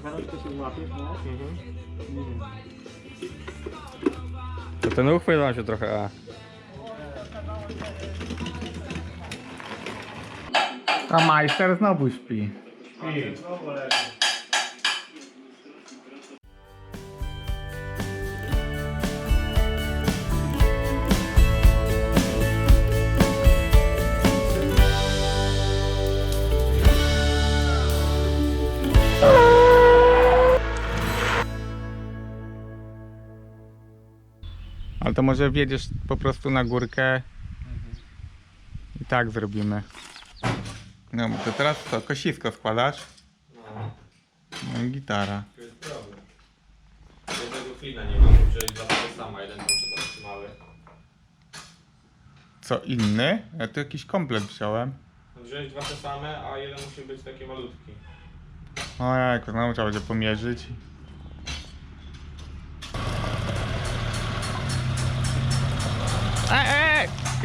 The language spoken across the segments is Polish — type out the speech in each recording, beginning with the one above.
Się no? Wiem. To ten uchwyt nam się trochę... A. A majster znowu śpi. Ale to może wjedziesz po prostu na górkę i tak zrobimy. No to teraz co, kosisko składasz? No i gitara. To jest problem. Jednego klina nie mam, wziąć dwa takie sama, jeden tam trzeba trzymały. Co inny? Ja tu jakiś komplet wziąłem. Wziąć dwa te same, a jeden musi być taki malutki. O jak, znowu trzeba będzie pomierzyć.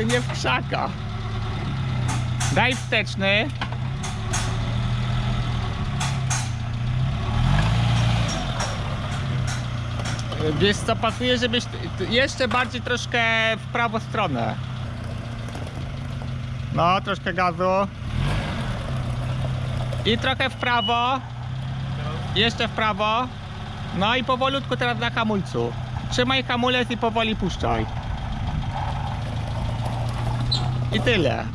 Nie w krzaka. Daj wsteczny. Wiesz co, pasuje, żebyś jeszcze bardziej troszkę w prawo stronę. No, troszkę gazu. I trochę w prawo. Jeszcze w prawo. No i powolutku teraz na hamulcu. Trzymaj hamulec i powoli puszczaj. I tyle.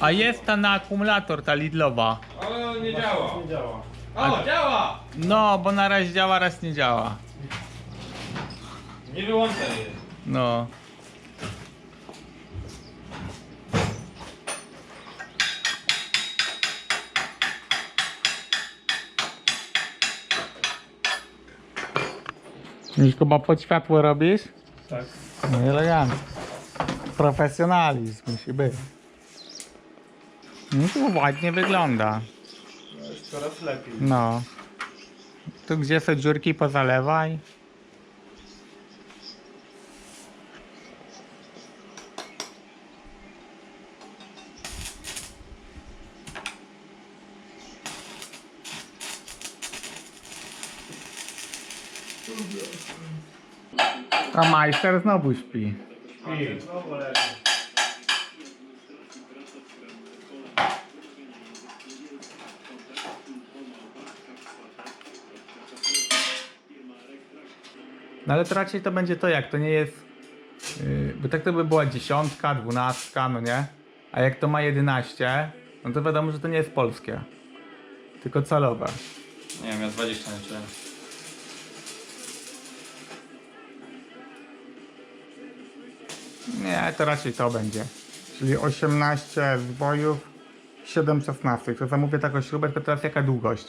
A jest ta na akumulator, ta Lidlowa. Ale on nie działa. Nie działa. O, działa! No, bo na raz działa, raz nie działa. Nie wyłączaj jest. No. Już chyba pod światło robisz? Tak. No elegancko. Profesjonalizm musi być. No to ładnie wygląda. Jest coraz lepiej. No. Tu gdzie są dziurki pozalewaj. A majster znowu śpi. Znowu. No ale to raczej to będzie to jak, to nie jest... Yy, bo tak to by była dziesiątka, dwunastka, no nie? A jak to ma 11, no to wiadomo, że to nie jest polskie. Tylko celowe. Nie wiem, ja 20 nie czułem. Nie, to raczej to będzie. Czyli 18 zbojów, 7 16. To zamówię taką śrubę, tylko teraz jaka długość?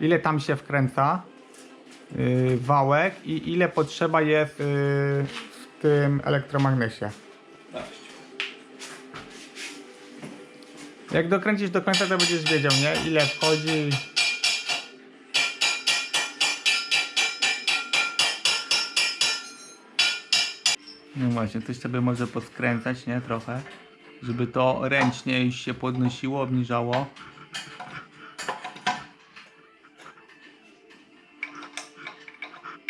Ile tam się wkręca yy, wałek i ile potrzeba jest yy, w tym elektromagnesie? Jak dokręcisz do końca, to będziesz wiedział, nie? Ile wchodzi. No właśnie, coś sobie może poskręcać, nie? Trochę. Żeby to ręcznie już się podnosiło, obniżało.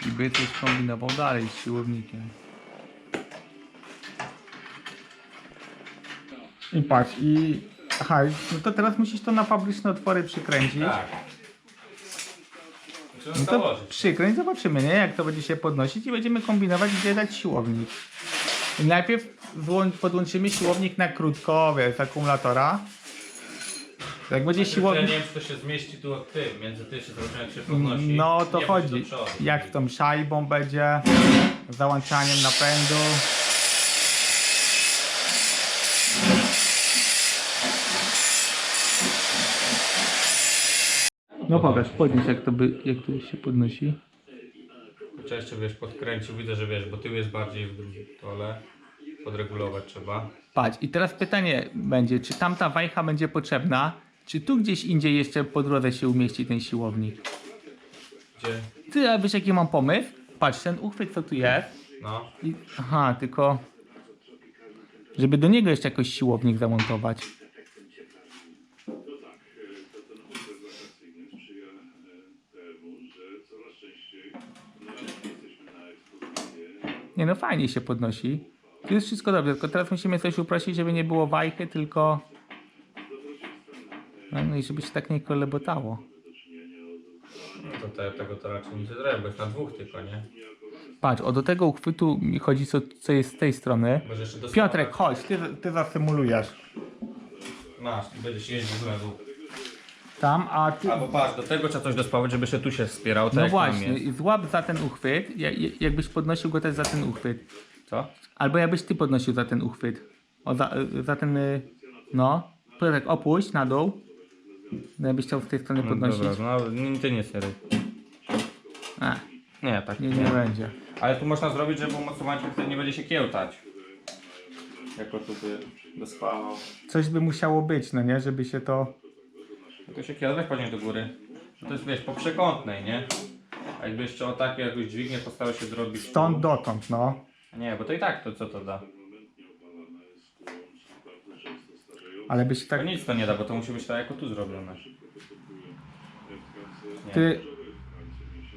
I by coś kombinował dalej z siłownikiem. I patrz, i... Aha, no to teraz musisz to na fabryczne otwory przykręcić. Tak. No to przykręć, zobaczymy, nie? Jak to będzie się podnosić i będziemy kombinować, gdzie dać siłownik. Najpierw podłączymy siłownik na krótko, wiesz, z akumulatora. Jak będzie Ja siłownik... nie wiem, czy to się zmieści tu od tym, między tym, czy zobaczymy, jak się podnosi. No to Nie, chodzi. do przodu. Jak z tą szajbą będzie, załączaniem napędu. No pokaż, podnieś jak to, by, jak to się podnosi. Trzeba jeszcze wiesz, podkręcił, widzę, że wiesz, bo tył jest bardziej w drugim tole. Podregulować trzeba. Patrz, i teraz pytanie będzie, czy tamta wajcha będzie potrzebna, czy tu gdzieś indziej jeszcze po drodze się umieści ten siłownik? Gdzie? Ty, a wiesz jaki mam pomysł? Patrz, ten uchwyt co tu jest, No. i, aha, tylko Żeby do niego jeszcze jakoś siłownik zamontować. Nie no, fajnie się podnosi. Jest wszystko dobrze, tylko teraz musimy coś uprosić, żeby nie było wajchy, tylko... No, no i żeby się tak nie kolebotało. No to te, tego to raczej nie zrobię, bo jest na dwóch tylko, nie? Patrz, o do tego uchwytu mi chodzi, co, co jest z tej strony. Może jeszcze do Piotrek, chodź, ty, ty zasymulujesz. Masz, będziesz jeździł znowu. Tam, a ty... Albo patrz, do tego trzeba coś dospawać, żeby się tu się wspierał, tak No jak tam właśnie, jest. i złap za ten uchwyt, ja- ja- jakbyś podnosił go też za ten uchwyt. Co? Albo jakbyś ty podnosił za ten uchwyt. O, za, za ten, y, no. Piotrek, opuść na dół. No, jakbyś chciał z tej strony No podnosić. dobra, no nie, ty nie sery. A, Nie, tak nie, nie będzie. Ale tu można zrobić, żeby umocowanie wtedy nie będzie się kiełtać. Jako tu by dospawał. Coś by musiało być, no nie, żeby się to... No To się weź podnieść do góry. To jest wiesz, po przekątnej, nie? A jakby jeszcze o takie jakąś dźwignię postało się zrobić. Stąd dotąd, no. Nie, bo to i tak to co to da? Ale by się To tak... nic to nie da, bo to musi być tak jako tu zrobione. Nie. Ty...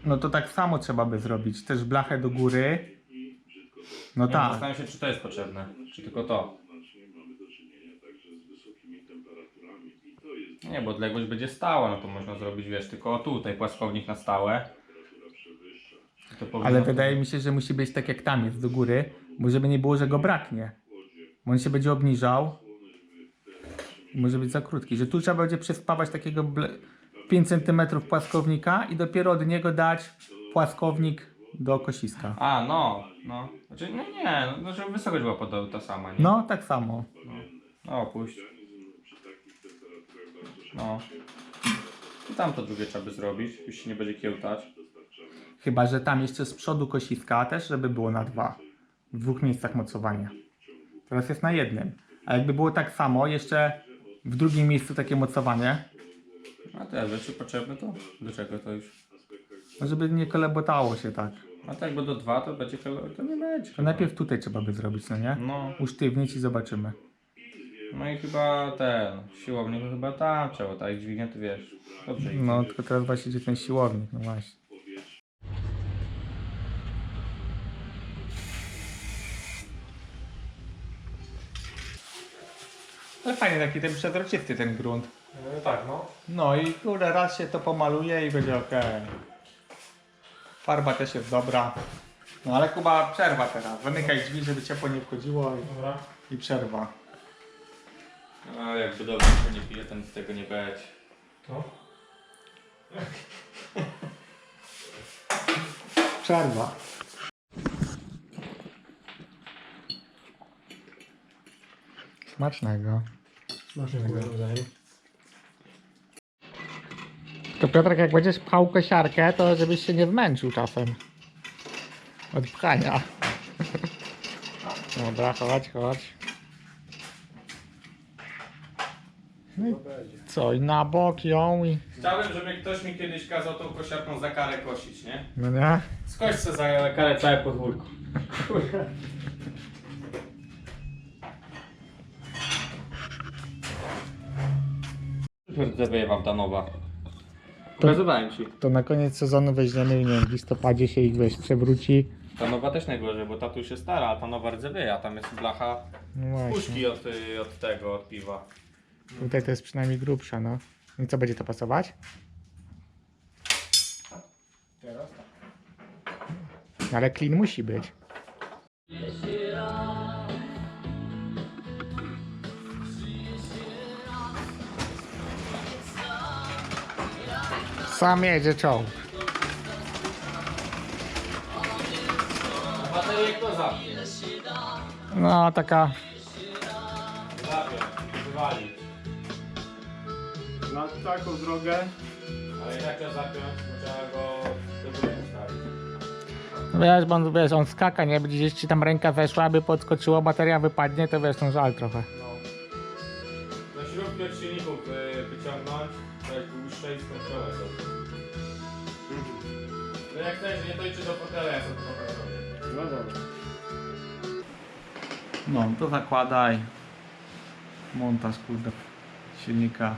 No to tak samo trzeba by zrobić. Też blachę do góry. No Nie, tak. Zastanawiam się, czy to jest potrzebne, czy tylko to. Nie, bo odległość będzie stała, no to można zrobić, wiesz, tylko tutaj płaskownik na stałe. To powinno- Ale wydaje mi się, że musi być tak jak tam jest do góry, bo żeby nie było, że go braknie. Bo on się będzie obniżał. I Może być za krótki, że tu trzeba będzie przyspawać takiego ble- 5 cm płaskownika i dopiero od niego dać płaskownik do kosiska. A, no, no. Znaczy, no nie, no, żeby wysokość była podobna, ta sama, nie? No, tak samo. No, opuść. No. I tam to drugie trzeba by zrobić, już się nie będzie kiełtać. Chyba, że tam jeszcze z przodu kosiska też, żeby było na dwa. W dwóch miejscach mocowania. Teraz jest na jednym. A jakby było tak samo, jeszcze w drugim miejscu takie mocowanie, A te rzeczy potrzebne to? Do czego to już? no żeby nie kolebotało się tak. A tak, bo do dwa to będzie, kolo- to nie będzie. To najpierw tutaj trzeba by zrobić, no nie? No, Usztywnić i zobaczymy. No i chyba ten, siłownik chyba tam trzeba, tak, dźwignię to wiesz. Dobrze. idzie. No, tylko teraz właśnie idzie ten siłownik, no właśnie. Ale fajnie taki ten przezroczysty ten grunt. No tak, no. No i kurde, raz się to pomaluje i będzie ok. Farba też jest dobra. No ale Kuba, przerwa teraz. Zamykaj drzwi, żeby ciepło nie wchodziło i, Dobra. i przerwa. A jakby dobrze się nie pije, to nic z tego nie będzie. To? Przerwa. Smacznego. Smacznego nawzajem. To Piotrek, jak będziesz pchał kosiarkę, to żebyś się nie zmęczył czasem. Od pchania. Dobra, chodź, chodź. No i co, i na bok ją i... Chciałbym, żeby ktoś mi kiedyś kazał tą kosiarką za karę kosić, nie? No nie? Skoś se za karę całe podwórko. Super wam ta nowa. Pokazywałem ci. To na koniec sezonu weźmiemy, nie wiem, w listopadzie się ich weź przewróci. Ta nowa też najgorzej, bo ta tu jest stara, a ta nowa rdzewieje, a tam jest blacha No właśnie. puszki od, y, od tego, od piwa. Tutaj to jest przynajmniej grubsza, no. I co, będzie to pasować? Teraz tak. Ale clean musi być. Sam jedzie czołg. Baterię kto zapnie? No, taka... Zapie, wywalić. Na taką drogę Ale jak trzeba zapiąć, bo trzeba go do góry postawić. Wiesz, bo on, wiesz, on skaka, nie? Gdzieś ci tam ręka weszła, aby podskoczyło, bateria wypadnie, to wiesz, no żal trochę. No. Do śrubki od silników y, wyciągnąć, to jest dłuższe i skończone są. No jak chcesz, nie to idź do fotela, ja sobie to. No dobra. No, to zakładaj. Montaż, kurde, silnika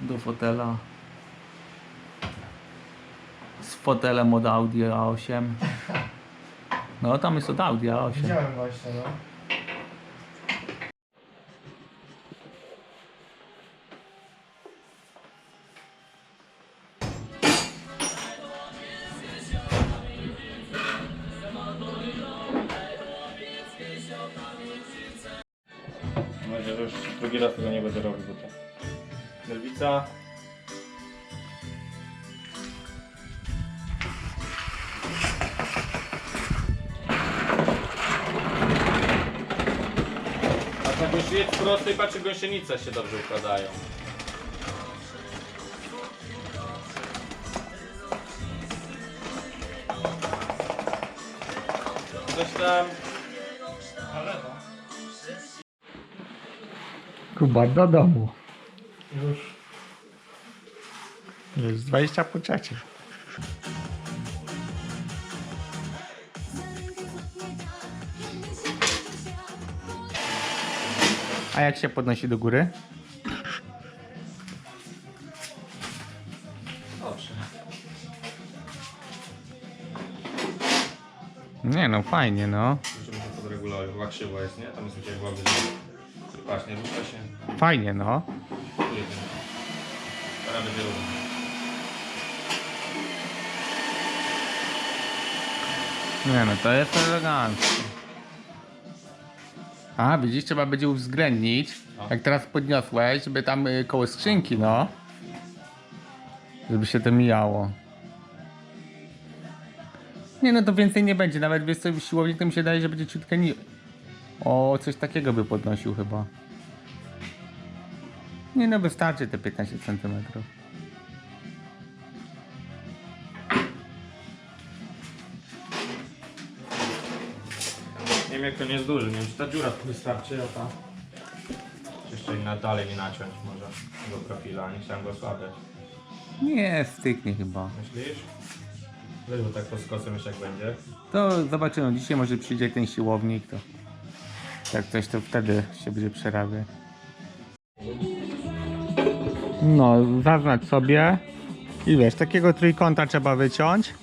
do fotela. Z fotelem od Audi A8. No, tam jest od Audi A8. Widziałem właśnie, no. Tak już jest prosty, patrzę, gąsienice się dobrze układają. Coś tam Kuba do domu. Już. Jest 20 po. A jak się podnosi do góry? Dobrze. Nie no, fajnie no. Podregulować, krzywo jest, nie? Tam jest gdzie była wyżej. Patrz, nie rusza się. Fajnie no. Jeden. Teraz będzie równo. Nie no, to jest elegancko. A, widzisz, trzeba będzie uwzględnić, No. jak teraz podniosłeś, żeby tam y, koło skrzynki, no. Żeby się to mijało. Nie no, to więcej nie będzie, nawet wiesz co, siłownik to mi się daje, że będzie ciutkę ni... O, coś takiego by podnosił chyba. Nie no, wystarczy te 15 cm. Wiem jak to nie jest duży, nie wiem czy ta dziura wystarczy, a ta... Jeszcze inna dalej nie naciąć może tego profila, nie chciałem go osłabiać. Nie, styknie chyba. Myślisz? Weź bo tak po skosem jeszcze jak będzie. To zobaczymy, dzisiaj może przyjdzie ten siłownik, to jak coś to wtedy się będzie przerabiać. No, zaznacz sobie i wiesz, takiego trójkąta trzeba wyciąć.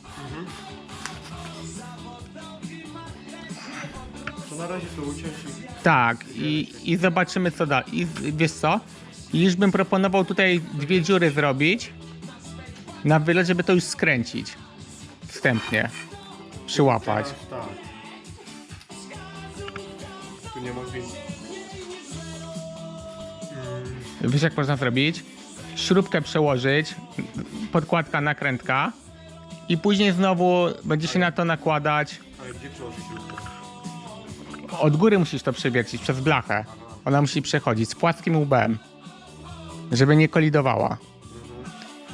Tak, i, i zobaczymy co da. I wiesz co? Już bym proponował tutaj dwie dziury zrobić na wylot, żeby to już skręcić wstępnie. Przyłapać. Teraz tak. Tu nie ma. Mm, Wiesz jak można zrobić? Śrubkę przełożyć, podkładka nakrętka i później znowu będzie się na to nakładać. ale gdzie przełożyć śrubkę? Od góry musisz to przewiercić przez blachę. Ona musi przechodzić z płaskim łbem, żeby nie kolidowała.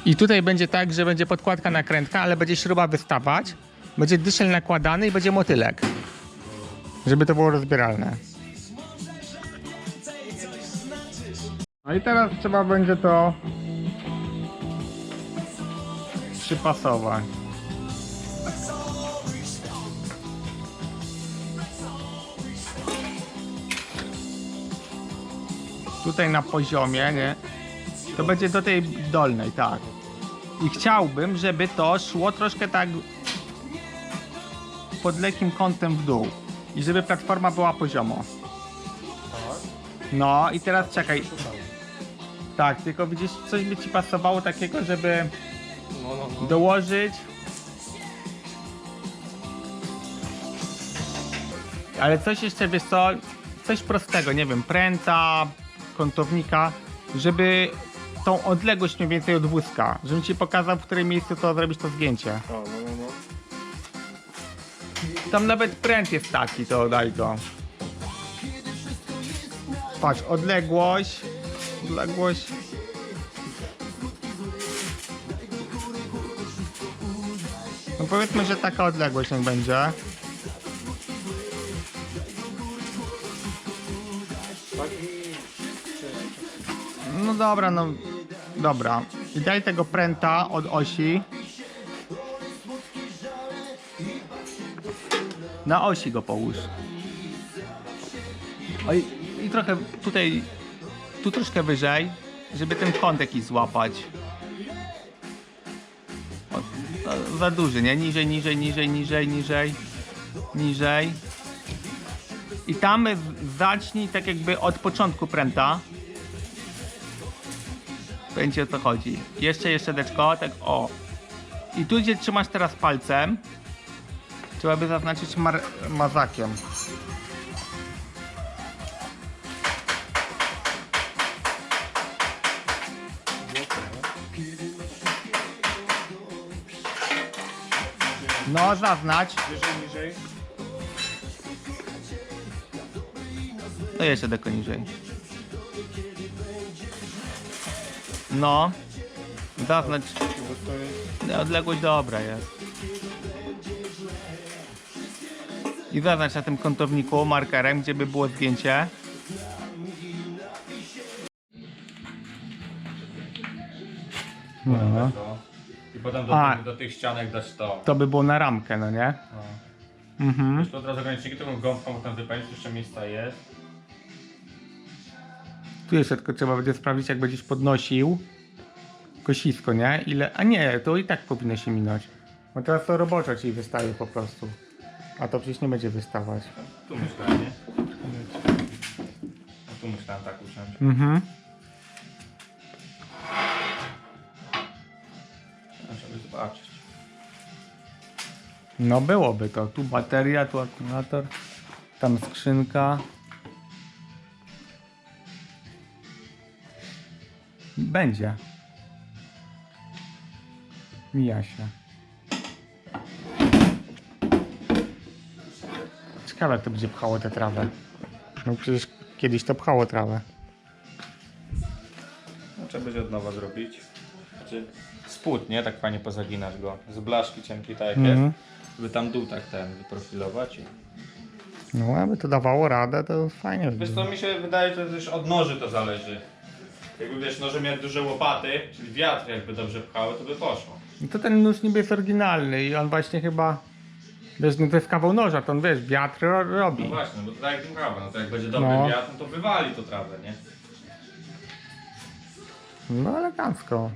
I tutaj będzie tak, że będzie podkładka nakrętka, ale będzie śruba wystawać, będzie dyszel nakładany i będzie motylek. Żeby to było rozbieralne. No i teraz trzeba będzie to przypasować. Tutaj na poziomie, nie? To będzie do tej dolnej, tak. I chciałbym, żeby to szło troszkę tak pod lekkim kątem w dół. I żeby platforma była poziomo. No i teraz czekaj. Tak, tylko widzisz, coś by ci pasowało takiego, żeby dołożyć. Ale coś jeszcze, wiesz co, coś prostego, nie wiem, pręta, kątownika, żeby tą odległość mniej więcej od wózka, żebym ci pokazał, w którym miejscu to zrobić to zdjęcie. O, no, no, no. Tam nawet pręt jest taki, to daj go. Patrz, odległość, odległość. No powiedzmy, że taka odległość niech będzie. Tak? No dobra, no dobra. I daj tego pręta od osi. Na osi go połóż. O, i, i trochę tutaj, tu troszkę wyżej, żeby ten kąt jakiś złapać. O, no, za duży, nie? Niżej, niżej, niżej, niżej, niżej, niżej. I tam zacznij tak jakby od początku pręta. Będzie o co chodzi. Jeszcze, jeszcze deczko, tak o. I tu gdzie trzymasz teraz palcem, trzeba by zaznaczyć mazakiem. No, zaznacz. Wyżej, niżej. No jeszcze deko niżej. No. Zaznacz. Bo to jest... No, Odległość dobra jest. I zaznacz na tym kątowniku markerem, gdzie by było zdjęcie. No. To. I potem do, A. tych, do tych ścianek dać to. To by było na ramkę, no nie? No. Mhm. Jeszcze od razu ograniczyki tą gąbką potem wypełnić, jeszcze miejsca jest. Tu jeszcze tylko trzeba będzie sprawdzić, jak będziesz podnosił kosisko, nie? Ile. A nie, to i tak powinno się minąć. Bo teraz to roboczo ci wystaje po prostu. A to przecież nie będzie wystawać. Tu myślałem, nie? A tu myślałem tak usiąść. Mhm. Żeby zobaczyć. No byłoby to. Tu bateria, tu akumulator, tam skrzynka. Będzie. Mija się. Ciekawe jak to będzie pchało tę trawę. No przecież kiedyś to pchało trawę. No, trzeba będzie od nowa zrobić. Znaczy spód, nie? Tak fajnie pozaginasz go. Z blaszki cienkiej tak jak Mhm. jest. Żeby tam dół tak ten wyprofilować. I... No aby to dawało radę, to fajnie by Wiesz było. co, mi się wydaje, że też od noży to zależy. Jakby wiesz, noże miały duże łopaty, czyli wiatr jakby dobrze pchały, to by poszło. No to ten nóż niby jest oryginalny i on właśnie chyba... Wiesz, no to jest kawał noża, to on wiesz, wiatr ro robi. No właśnie, bo to tak jak trawę, no to jak będzie dobry No. wiatr, no to wywali to trawę, nie? No elegancko.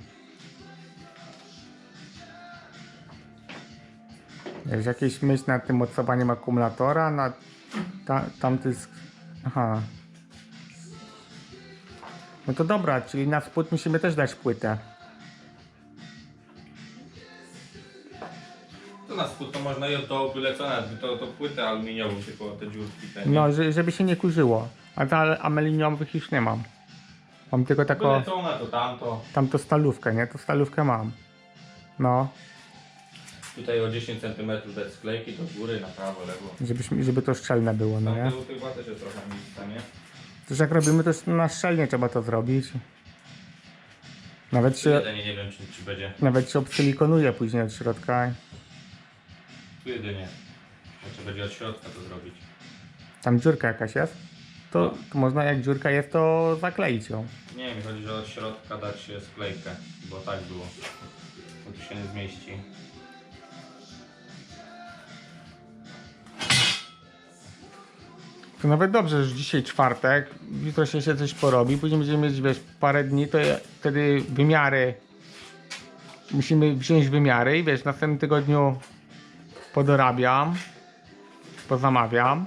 Jest jakieś myśl nad tym mocowaniem akumulatora, nad ta, tamty sk- Aha. No to dobra, czyli na spód musimy też dać płytę. To na spód to można i od dołu wylecone, to, to płytę aluminiową, tylko te dziurki te, nie? No, że, żeby się nie kurzyło. A ta ameliniowych już nie mam. Mam tylko taką, Wylecone to tamto. tamto stalówkę, nie? To stalówkę mam. No, Tutaj o 10 cm dać sklejki do góry, na prawo, lewo. żebyśmy, żeby to szczelne było, no Tam nie? tyłu chyba też jest trochę miejsca, nie? Też jak robimy, to na szczelnie trzeba to zrobić. Nawet się, jedynie nie wiem, czy, czy będzie. nawet się obsilikonuje później od środka. Tu jedynie. Czy będzie od środka to zrobić. Tam dziurka jakaś jest. To, to można, jak dziurka jest, to zakleić ją. Nie, mi chodzi, że od środka dać e, sklejkę, bo tak było. Bo tu się nie zmieści. To nawet dobrze, że dzisiaj czwartek, jutro się coś porobi, później będziemy mieć, wiesz, parę dni, to ja, wtedy wymiary, musimy wziąć wymiary i wiesz, w następnym tygodniu podorabiam, pozamawiam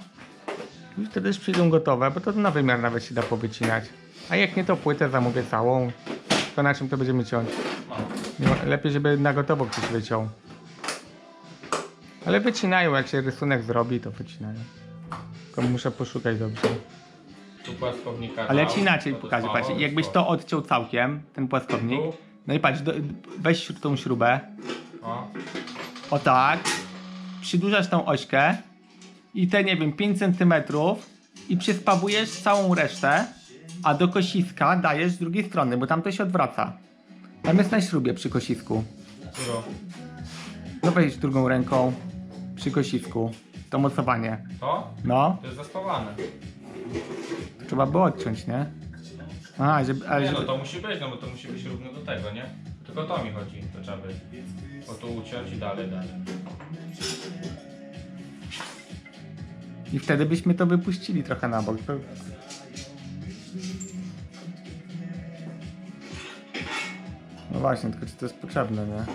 i wtedy już przyjdą gotowe, bo to na wymiar nawet się da powycinać. A jak nie, to płytę zamówię całą, to na czym to będziemy ciąć? Lepiej, żeby na gotowo ktoś wyciął. Ale wycinają, jak się rysunek zrobi, to wycinają. Tylko muszę poszukać dobrze. Tu płaskownika. Ale ja ci inaczej to pokażę, patrz, jakbyś to odciął całkiem, ten płaskownik. Tu? No i patrz, do, weź tą śrubę, O, o tak, przydłużasz tą ośkę i te, nie wiem, 5 cm i przyspawujesz całą resztę, a do kosiska dajesz z drugiej strony, bo tam to się odwraca. Tam jest na śrubie przy kosisku. którą? No weź drugą ręką przy kosisku. To mocowanie. To? No, To jest zaspawane. trzeba było odciąć, nie? A, żeby, ale Nie no, żeby, to musi być, no bo to musi być równo do tego, nie? Tylko to mi chodzi, to trzeba być. O tu uciąć i dalej, dalej. I wtedy byśmy to wypuścili trochę na bok. To... No właśnie, tylko czy to jest potrzebne, nie?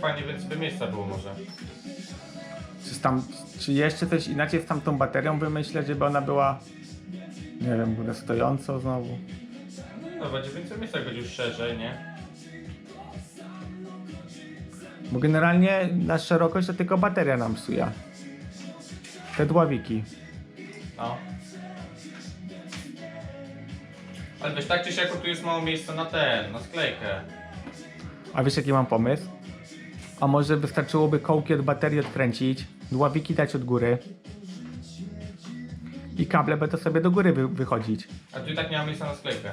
Fajnie więcej by miejsca było może. Czy, tam, czy jeszcze coś inaczej z tamtą baterią wymyśleć, żeby ona była, nie wiem, bude stojąco znowu? No będzie więcej miejsca, jak będzie już szerzej, nie? Bo generalnie na szerokość to tylko bateria nam psuje. Te dławiki. No. Ale wiesz, tak czy siak tu jest mało miejsca na ten, na sklejkę. A wiesz jaki mam pomysł? A może wystarczyłoby kołki od baterii odkręcić, dławiki dać od góry i kable będą sobie do góry wy wychodzić. A tu i tak nie ma miejsca na sklejkę.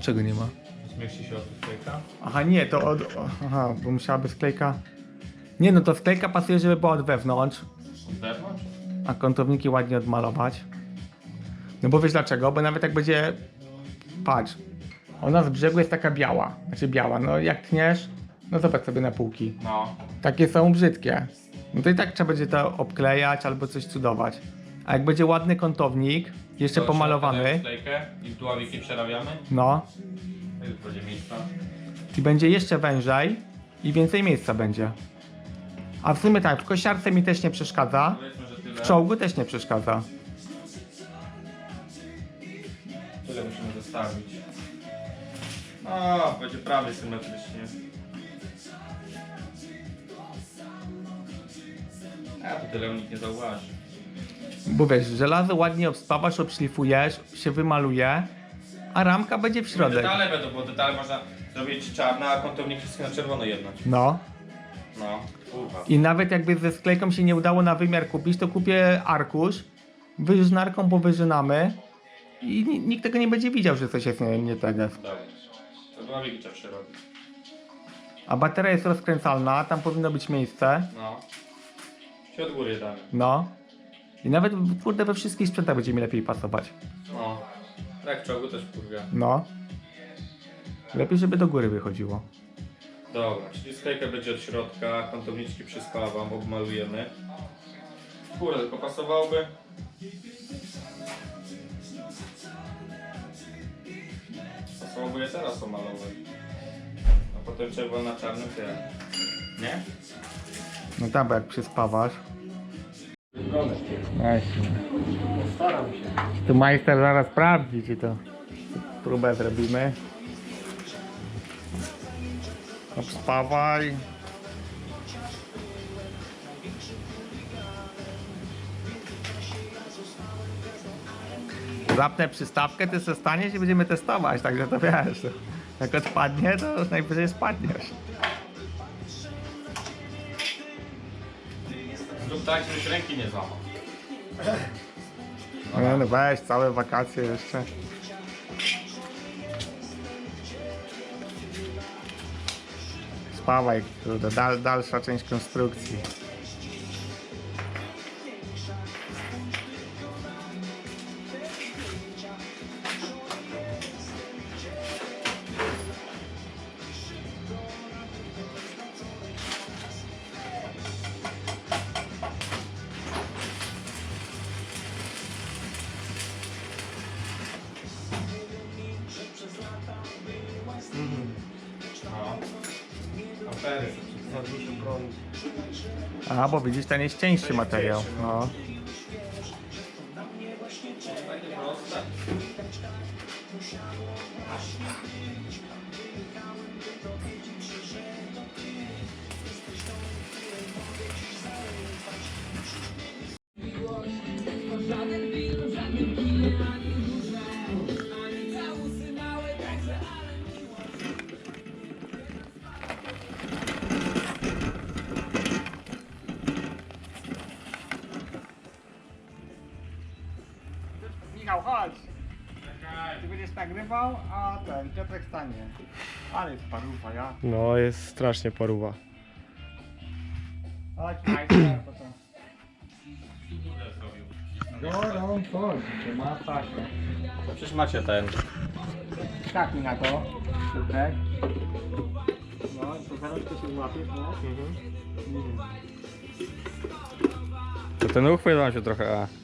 Czego nie ma? Zmieści się od sklejka. Aha, nie, to od... Aha, bo musiałaby sklejka... Nie no, to sklejka pasuje, żeby była od wewnątrz, Od wewnątrz? a kątowniki ładnie odmalować. No bo wiesz dlaczego? Bo nawet jak będzie... Patrz, ona z brzegu jest taka biała, znaczy biała, no jak tniesz, no zobacz sobie na półki. No. Takie są brzydkie. No to i tak trzeba będzie to obklejać albo coś cudować. A jak będzie ładny kątownik, jeszcze To pomalowany, i dławiki przerabiamy. no, To już będzie miejsca. i będzie jeszcze wężej i więcej miejsca będzie. A w sumie tak, w kosiarce mi też nie przeszkadza, Powiedzmy, że tyle. w czołgu też nie przeszkadza. Tyle musimy zostawić. O, będzie prawie symetrycznie. A to tyle nikt nie zauważy. Bo wiesz, żelazo ładnie obspawasz, obszlifujesz, się wymaluje, a ramka będzie w środek. Detale będą, bo detale można zrobić czarne, a kątownik wszystko na czerwono jednać. No. No, kurwa. I nawet jakby ze sklejką się nie udało na wymiar kupić, to kupię arkusz, wyżynarką powyżynamy i ni- nikt tego nie będzie widział, że coś jest nie, nie tego. Dobra. To dławiki trzeba przerobić. A bateria jest rozkręcalna, tam powinno być miejsce, No. Od góry damy. no. I nawet kurde we wszystkich sprzętach będzie mi lepiej pasować. No. Tak, czołgu też kurwa. No. Lepiej, żeby do góry wychodziło. Dobra, czyli sklejka będzie od środka, kątowniczki przyspawam, obmalujemy. Kurde, tylko pasowałoby. Pasowałoby je teraz pomalować. A potem czerwona na czarnym tyle. Nie? No tam, bo jak przyspawasz. Właśnie. Staram się. Tu majster zaraz sprawdzi, czy to próbę zrobimy. Obspawaj. Zapnę przystawkę, ty se staniesz i będziemy testować, także to wiesz. Jak odpadnie, to najwyżej spadniesz. Tak, żebyś ręki nie złamał. No, no weź, całe wakacje jeszcze. Spawaj, kurde, dal, dalsza część konstrukcji. A, bo widzisz, ten jest cieńszy materiał. No. Jest strasznie paruwa. Chodź, majster, bo to... Gorą, chodź, to ma. To przecież macie ten. Tak mi na to, Piotrek. No, to zaraz ciężko się złapiesz, no. To ten uchwyt wam się trochę... A.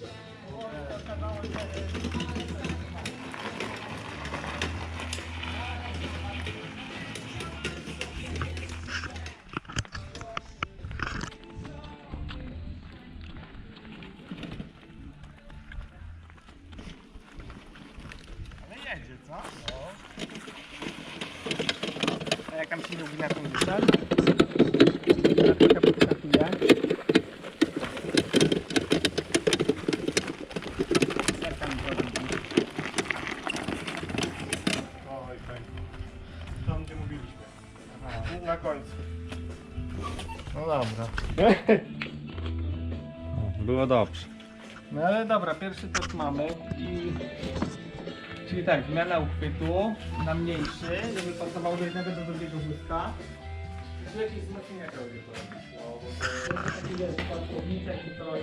Było dobrze. No ale dobra, pierwszy test mamy i... Czyli tak, zmiana uchwytu na mniejszy, żeby pasował do jednego do drugiego błyska. Czy jakieś wzmocnienia to będzie? No, bo to jest taki jest, paskownicek i coś.